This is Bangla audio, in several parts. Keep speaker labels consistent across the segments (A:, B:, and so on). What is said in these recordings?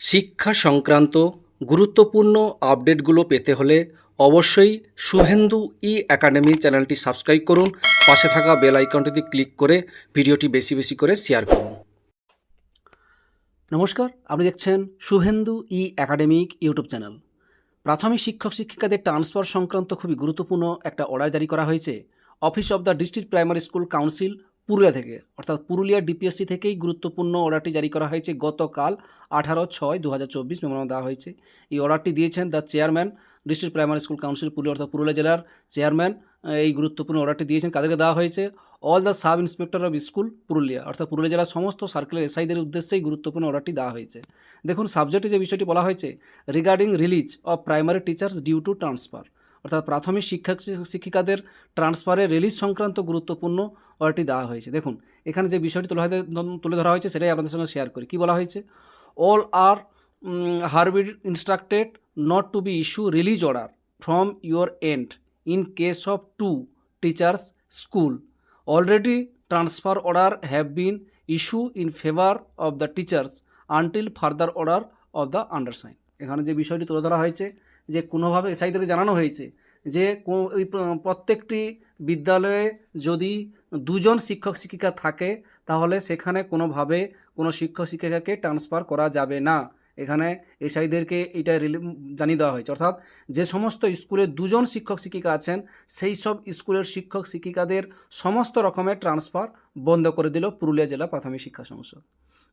A: শিক্ষা সংক্রান্ত গুরুত্বপূর্ণ আপডেটগুলো পেতে হলে অবশ্যই শুভেন্দু ই একাডেমি চ্যানেলটি সাবস্ক্রাইব করুন। পাশে থাকা বেল আইকনটিতে ক্লিক করে ভিডিওটি বেশি বেশি করে শেয়ার করুন। নমস্কার, আপনি দেখছেন Shubhendu E academic YouTube channel. প্রাথমিক শিক্ষক শিক্ষিকাদের ট্রান্সফার সংক্রান্ত খুবই গুরুত্বপূর্ণ একটা অর্ডার জারি করা হয়েছে। Office of the district primary school council Purulia থেকে, অর্থাৎ পুরুলিয়া ডিপিএসসি থেকেই গুরুত্বপূর্ণ অর্ডারটি জারি করা হয়েছে গতকাল আঠারো ছয় দু হাজার চব্বিশ মেমোরাম দেওয়া হয়েছে। এই অর্ডারটি দিয়েছেন the chairman district primary school council Purulia অর্থাৎ পুরুলিয়া জেলার চেয়ারম্যান এই গুরুত্বপূর্ণ অর্ডারটি দিয়েছেন। কাদেরকে দেওয়া হয়েছে? All the sub inspector of school Purulia, অর্থাৎ পুরুলিয়া জেলার সমস্ত সার্কেলের এসআইদের উদ্দেশ্যেই গুরুত্বপূর্ণ অর্ডারটি দেওয়া হয়েছে। দেখুন সাবজেক্টে যে বিষয়টি বলা হয়েছে regarding release of primary teachers due to transfer অর্থাৎ প্রাথমিক শিক্ষক শিক্ষিকাদের ট্রান্সফারের রিলিজ সংক্রান্ত গুরুত্বপূর্ণ অর্ডারটি দেওয়া হয়েছে। দেখুন, এখানে যে বিষয়টি তুলে তুলে ধরা হয়েছে সেটাই আপনাদের সঙ্গে শেয়ার করি। কী বলা হয়েছে? All are hereby instructed not to be issue release order from your end in case of two teachers school already transfer order have been issue in favour of the teachers until further order of the undersign এখানে যে বিষয়টি তুলে ধরা হয়েছে, যে কোনোভাবে এসআইদেরকে জানানো হয়েছে যে প্র- প্রত্যেকটি বিদ্যালয়ে যদি দুজন শিক্ষক শিক্ষিকা থাকে, তাহলে সেখানে কোনোভাবে কোনো শিক্ষক শিক্ষিকাকে ট্রান্সফার করা যাবে না। এখানে এসআইদেরকে এটা জানিয়ে দেওয়া হয়েছে। অর্থাৎ যে সমস্ত স্কুলে দুজন শিক্ষক শিক্ষিকা আছেন, সেই সব স্কুলের শিক্ষক শিক্ষিকাদের সমস্ত রকমের ট্রান্সফার বন্ধ করে দিল পুরুলিয়া জেলা প্রাথমিক শিক্ষা সংসদ।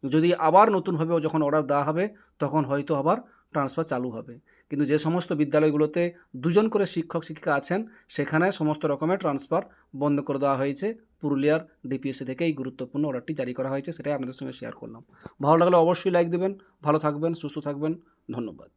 A: যদি আবার নতুনভাবে যখন অর্ডার দেওয়া হবে, তখন হয়তো আবার ট্রান্সফার চালু হবে। কিন্তু যে সমস্ত বিদ্যালয়গুলোতে দুজন করে শিক্ষক, শিক্ষিকা আছেন, সেখানে সমস্ত রকমের ট্রান্সফার বন্ধ করে দেওয়া হয়েছে। পুরুলিয়ার ডিপিএসসি থেকে এই গুরুত্বপূর্ণ অর্ডারটি জারি করা হয়েছে, সেটাই আপনাদের সঙ্গে শেয়ার করলাম। ভালো লাগলে অবশ্যই লাইক দেবেন, ভালো থাকবেন, সুস্থ থাকবেন, ধন্যবাদ।